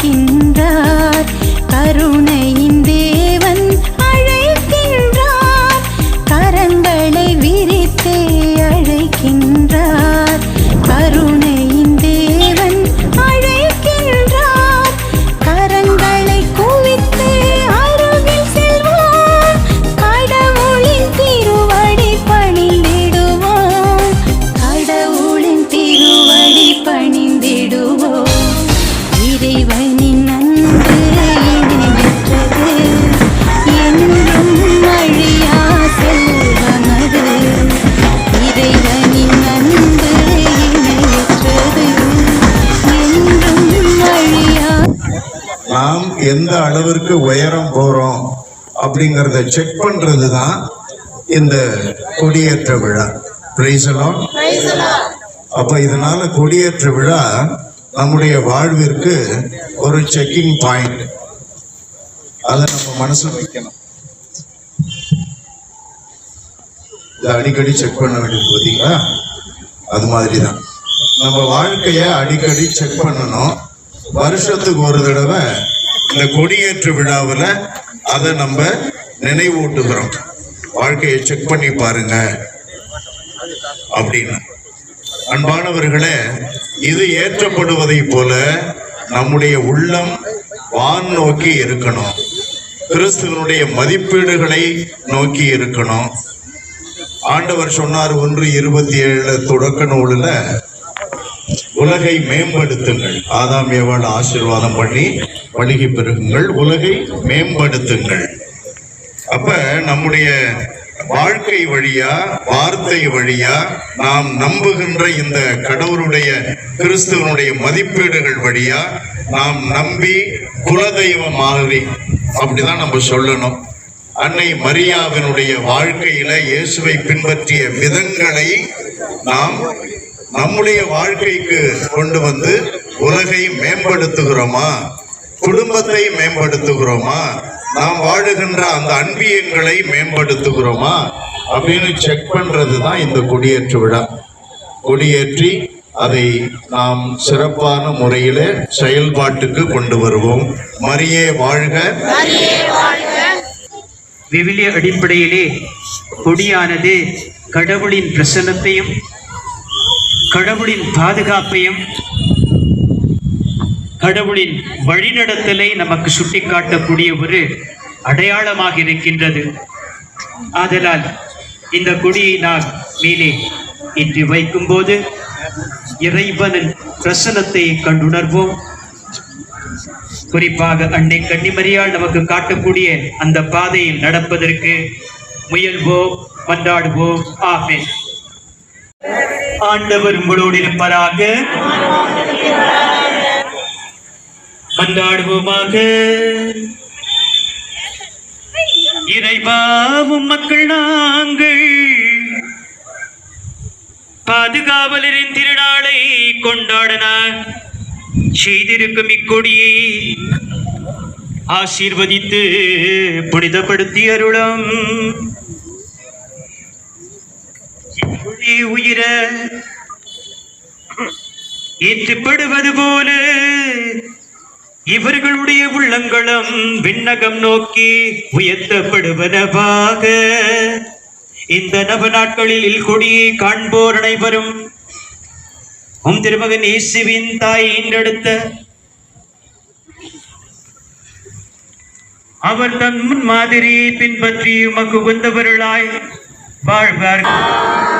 kin அளவிற்கு உயரம் போறோம் அப்படிங்கறத செக் பண்றது தான் இந்த கொடியேற்ற விழா. பிரைசலாம் அப்ப இதனால கொடியேற்ற விழா நம்முடைய வாழ்விற்கு ஒரு செக்கிங் பாயிண்ட் அதை நம்ம மனசுல வைக்கணும். இதை அடிக்கடி செக் பண்ண வேண்டியது பார்த்தீங்களா? அது மாதிரி தான் நம்ம வாழ்க்கைய அடிக்கடி செக் பண்ணணும். வருஷத்துக்கு ஒரு தடவை இந்த கொடியேற்று விழாவில் அதை நம்ம நினைவூட்டுகிறோம். வாழ்க்கையை செக் பண்ணி பாருங்க. அப்படின்னு. அன்பானவர்களே இது ஏற்றப்படுவதைப் போல நம்முடைய உள்ளம் வான் நோக்கி இருக்கணும். கிறிஸ்துவனுடைய மதிப்பீடுகளை நோக்கி இருக்கணும். ஆண்டவர் சொன்னார் ஒன்று இருபத்தி ஏழு தொடக்க நூலில் உலகை மேம்படுத்துங்கள். ஆதாம் ஏவாள் ஆசீர்வாதம் பண்ணி வழிகி பெருகுங்கள். உலகை மேம்படுத்துங்கள். அப்ப நம்முடைய வாழ்க்கை வழியா வார்த்தை வழியா நாம் நம்புகின்ற இந்த கடவுளுடைய கிறிஸ்துவனுடைய மதிப்பீடுகள் வழியா நாம் நம்பி குலதெய்வம் மாதிரி அப்படிதான் நம்ம சொல்லணும். அன்னை மரியாவினுடைய வாழ்க்கையில இயேசுவை பின்பற்றிய விதங்களை நாம் நம்முடைய வாழ்க்கைக்கு கொண்டு வந்து உலகை மேம்படுத்துகிறோமா? குடும்பத்தை மேம்படுத்துகிறோமா? நாம் வாழுகின்ற அந்த அன்பியங்களை மேம்படுத்துகிறோமா? அப்படின்னு செக் பண்றது தான் இந்த கொடியேற்று விழா. கொடியேற்றி அதை நாம் சிறப்பான முறையில செயல்பாட்டுக்கு கொண்டு வருவோம். மரியே வாழ்க. விவிலிய அடிப்படையிலே கொடியானது கடவுளின் பிரசன்னத்தையும் கடவுளின் பாதுகாப்பையும் கடவுளின் வழிநடத்தலை நமக்கு சுட்டிக்காட்டக்கூடிய ஒரு அடையாளமாக இருக்கின்றது. ஆதலால் இந்த கொடியை நான் மேலே ஏற்றி வைக்கும்போது இறைவனின் பிரசனத்தை கண்டுணர்வோம். குறிப்பாக அன்னை கன்னிமரியால் நமக்கு காட்டக்கூடிய அந்த பாதையில் நடப்பதற்கு முயல்வோம் மன்றாடுவோம். ஆமேன். ஆண்டவர் உங்களோடு இருப்பராக. கொண்டாடுவோமாக இறைவாவும் மக்கள் நாங்கள் பாதுகாவலரின் திருநாளை கொண்டாடனார் செய்திருக்கும் இக்கொடியை ஆசீர்வதித்து புனிதப்படுத்தி அருளம். ஒளி உயிர ஏற்றுப்படுவது போல இவர்களுடைய உள்ளங்களும் விண்ணகம் நோக்கி உயர்த்தப்படுவனவாக. இந்த நவ நாட்களில் கொடியை காண்போர் அனைவரும் உம் திருமகன் இயேசுவின் தாய் ஈன்றெடுத்த அவர் தன் முன் மாதிரியை பின்பற்றி உமக்கு உகந்தவர்களாய் வாழ்வார்கள்.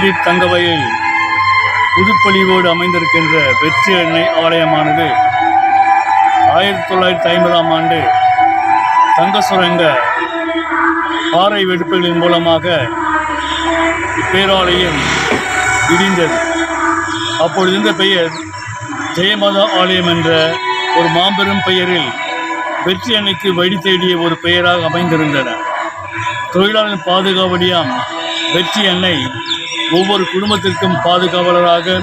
சாம்பின்றி தங்கவயல் புதுப்பொலிவோடு அமைந்திருக்கின்ற வெற்றி எண்ணெய் ஆலயமானது ஆயிரத்தி தொள்ளாயிரத்தி ஐம்பதாம் ஆண்டு தங்க சுரங்க பாறை வெடிப்புகளின் மூலமாக இப்பேராலயம் இடிந்தது. அப்பொழுது இந்த பெயர் ஜெயமதா ஆலயம் என்ற ஒரு மாபெரும் பெயரில் வெற்றி அணைக்கு வழி தேடிய ஒரு பெயராக அமைந்திருந்தன. தொழிலாளர் பாதுகாவடியாம் வெற்றி அன்னை ஒவ்வொரு குடும்பத்திற்கும் பாதுகாவலராக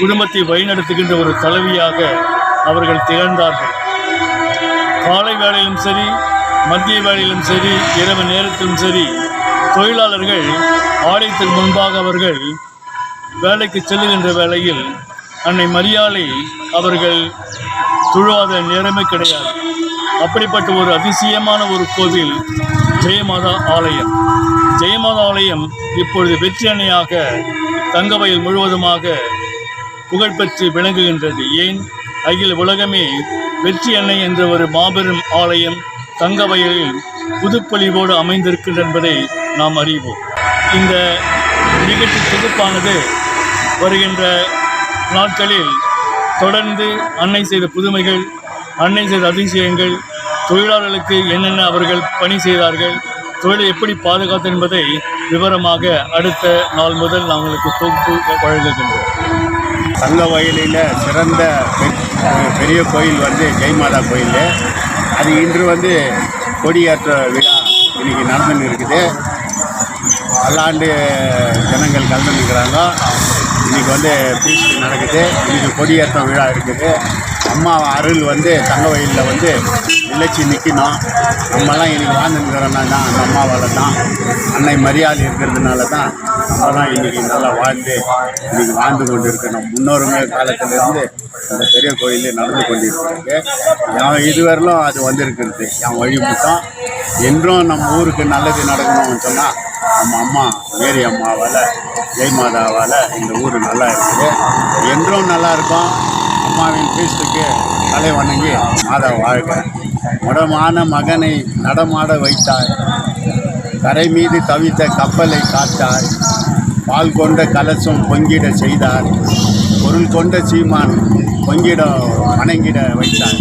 குடும்பத்தை வழிநடத்துகின்ற ஒரு தலைவியாக அவர்கள் திகழ்ந்தார்கள். காலை வேளையிலும் சரி மத்திய வேளையிலும் சரி இரவு நேரத்திலும் சரி தொழிலாளர்கள் ஆலயத்திற்கு முன்பாக அவர்கள் வேலைக்கு செல்லுகின்ற வேளையில் அன்னை மரியாதை அவர்கள் துழுவாத நேரமே கிடையாது. அப்படிப்பட்ட ஒரு அதிசயமான ஒரு கோவில் ஜெயமாதா ஆலயம். ஜெயமாதா ஆலயம் இப்பொழுது வெற்றி அணையாக தங்கவயல் முழுவதுமாக புகழ்பெற்று விளங்குகின்றது. ஏன்? அகில உலகமே வெற்றி அணை என்ற ஒரு மாபெரும் ஆலயம் தங்கவயலில் புதுப்பொழிவோடு அமைந்திருக்கின்றது என்பதை நாம் அறிவோம். இந்த நிகழ்ச்சி தொகுப்பானது வருகின்ற நாட்களில் தொடர்ந்து அன்னை செய்த புதுமைகள் அன்னை செய்த அதிசயங்கள் தொழிலாளர்களுக்கு என்னென்ன அவர்கள் பணி செய்தார்கள் தொழிலை எப்படி பாதுகாத்து என்பதை விவரமாக அடுத்த நாள் முதல் நாங்களுக்கு தொகுப்பு வழங்குகின்றோம் தங்க வயலில் சிறந்த பெரிய கோயில் வந்து ஜெயமாதா கோயில். அது இன்று வந்து கொடியேற்ற விழா. இன்னைக்கு நடந்துன்னு இருக்குது. பல்லாண்டு ஜனங்கள் கலந்துருக்கிறாங்க இன்னைக்கு வந்து பீச் நடக்குது. இன்றைக்கி கொடியேற்ற விழா இருக்குது. அம்மா அருள் வந்து தங்க வயலில் வந்து நிலைச்சி நிற்கணும் நம்மலாம் இன்றைக்கி வாழ்ந்துருக்கிறோம்னா தான் அந்த அம்மாவால் தான் அன்னை மரியாதை இருக்கிறதுனால தான் நம்மலாம் இன்றைக்கி நல்லா வாழ்ந்து இன்றைக்கி வாழ்ந்து கொண்டு இருக்கணும் முன்னோருமே காலத்திலேருந்து அந்த பெரிய கோயிலே நடந்து கொண்டு இருக்கிறது என் இதுவரையிலும் அது வந்திருக்கிறது. என் வழிமுட்டம். என்றும் நம்ம ஊருக்கு நல்லது நடக்கணும்னு சொன்னால் நம்ம அம்மா மேரி அம்மாவால் ஜெயமாதாவால் இந்த ஊர் நல்லா இருக்குது. என்றும் நல்லா இருக்கும். அம்மாவின் பீஸ்டுக்கு தலை வணங்கி மாதா வாழ்க. முடமான மகனை நடமாட வைத்தார் கரை மீது தவித்த கப்பலை காத்தாய். பால் கொண்ட கலசம் பொங்கிட செய்தார் பொருள் கொண்ட சீமான் பொங்கிட வணங்கிட வைத்தார்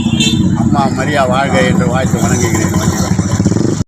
அம்மா மரியா வாழ்க என்று வாழ்த்து வணங்குகிறேன்.